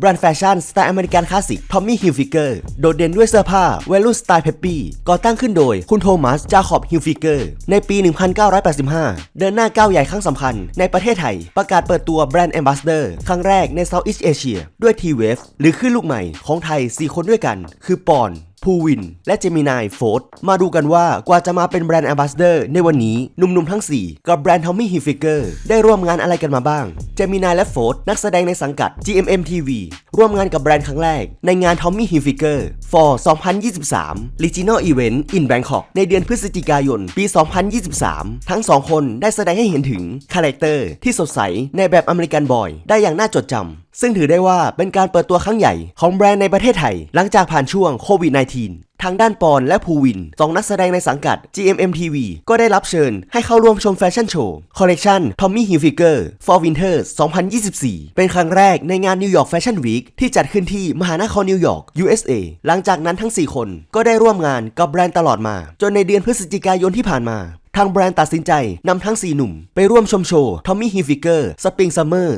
แบรนด์แฟชั่นสไตล์อเมริกันคลาสสิกทอมมี่ฮิลฟิกเกอร์โดดเด่นด้วยเสื้อผ้าเวลูสไตล์เพปปี้ก่อตั้งขึ้นโดยคุณโทมัสจาคอบฮิลฟิกเกอร์ในปี 1985 เดินหน้าก้าวใหญ่ครั้งสำคัญในประเทศไทย ประกาศเปิดตัวแบรนด์แอมบาสเดอร์ครั้งแรกในเซาท์อีสเอเชียด้วยทีเวฟหรือขึ้นลูกใหม่ของไทย 4 คนด้วยกัน คือปอน ภูวิน และเจมินายโฟร์มาดูกันว่ากว่าจะมาเป็นแบรนด์แอมบาสเดอร์ในวันนี้หนุ่มๆทั้ง 4 กับแบรนด์ทอมมี่ฮิฟิกเกอร์ได้ร่วมงานอะไรกันมาบ้าง เจมินายและโฟร์นักแสดงในสังกัด GMM TV ร่วมงานกับแบรนด์ครั้งแรก ในงาน Tommy Hilfiger for 2023 Regional Event in Bangkok ในเดือนพฤศจิกายน ปี 2023 ทั้งสองคนได้แสดงให้เห็นถึงคาแรคเตอร์ที่สดใสในแบบอเมริกันบอย ได้อย่างน่าจดจำซึ่งถือได้ว่าเป็นการเปิดตัวครั้งใหญ่ของแบรนด์ในประเทศไทย หลังจากผ่านช่วงโควิด -19 ทางด้านปอนและภูวินสองนักแสดงในสังกัด GMM TV ก็ได้รับเชิญให้เข้าร่วมชมแฟชั่นโชว์คอลเลกชัน Tommy Hilfiger for Winter 2024 เป็นครั้งแรกในงาน New York Fashion Week ที่จัดขึ้นที่มหานครนิวยอร์ก USA หลังจากนั้นทั้ง 4 คนก็ได้ร่วมงานกับแบรนด์ตลอดมา จนในเดือนพฤศจิกายนที่ผ่านมา ทางแบรนด์ตัดสินใจนำทั้ง 4 หนุ่ม ไปร่วมชมโชว์ Tommy Hilfiger Spring Summer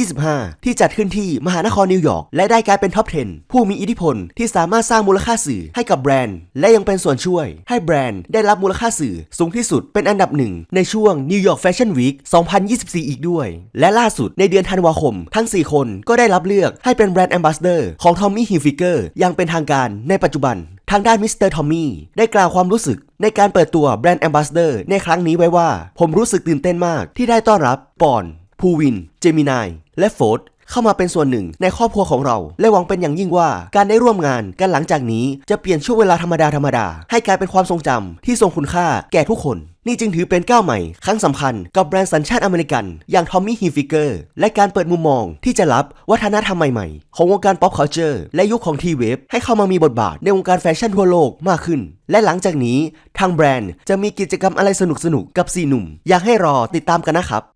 2025 ที่จัดขึ้นที่มหานครนิวยอร์ก และได้กลายเป็นท็อป 10 ผู้มีอิทธิพลที่สามารถสร้างมูลค่าสื่อให้กับแบรนด์ และยังเป็นส่วนช่วย ให้แบรนด์ได้รับมูลค่าสื่อสูงที่สุดเป็นอันดับหนึ่งในช่วง New York Fashion Week 2024 อีกด้วย และล่าสุดในเดือนธันวาคม ทั้ง 4 คนก็ได้รับเลือกให้เป็นแบรนด์ Ambassador ของ Tommy Hilfiger อย่างเป็นทางการในปัจจุบันทางด้านมิสเตอร์ทอมมี่ได้กล่าวความรู้สึก ในการเปิดตัวแบรนด์แอมบาสเดอร์ในครั้งนี้ไว้ว่า ผมรู้สึกตื่นเต้นมากที่ได้ต้อนรับปอน ภูวิน เจมินาย และโฟด เข้ามาเป็นส่วนหนึ่งในครอบครัวของเรา และหวังเป็นอย่างยิ่งว่าการได้ร่วมงานกันหลังจากนี้จะเปลี่ยนช่วงเวลาธรรมดาธรรมดาให้กลายเป็นความทรงจำที่ทรงคุณค่าแก่ทุกคน นี่จึงถือเป็นก้าวใหม่ ครั้งสำคัญกับแบรนด์สัญชาติอเมริกัน อย่างทอมมี่ฮิฟิกเกอร์และการเปิดมุมมองที่จะรับวัฒนธรรมใหม่ๆ ของวงการ pop culture และยุคของทีเวฟให้เข้ามามีบทบาทในวงการแฟชั่นทั่วโลกมากขึ้น และหลังจากนี้ทางแบรนด์จะมีกิจกรรมอะไรสนุกๆกับสี่หนุ่ม อยากให้รอติดตามกันนะครับ